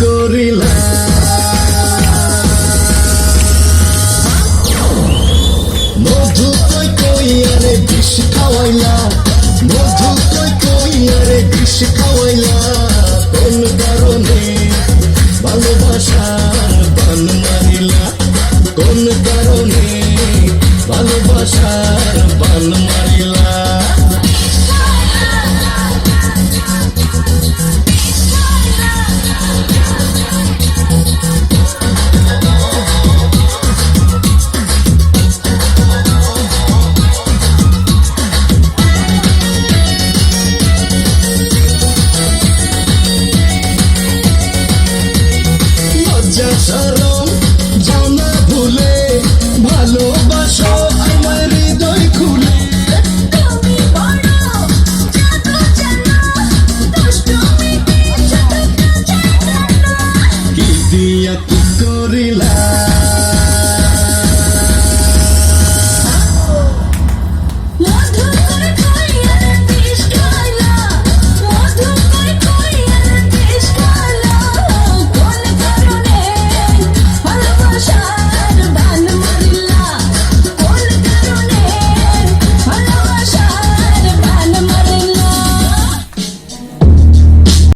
করিলা মধু কই কই, আরে বিষ খাওয়াইলা। মধু কই কই, আরে বিষ খাওয়াইলা। কোন কারণে ভালোবাসার বান মারিলা। কোন কারণে ভালোবাসার সরম যাও ভুলে ভালোবাসো আমার হৃদয় খুলে। জানো জানো। কি দিয়া কি করিলা?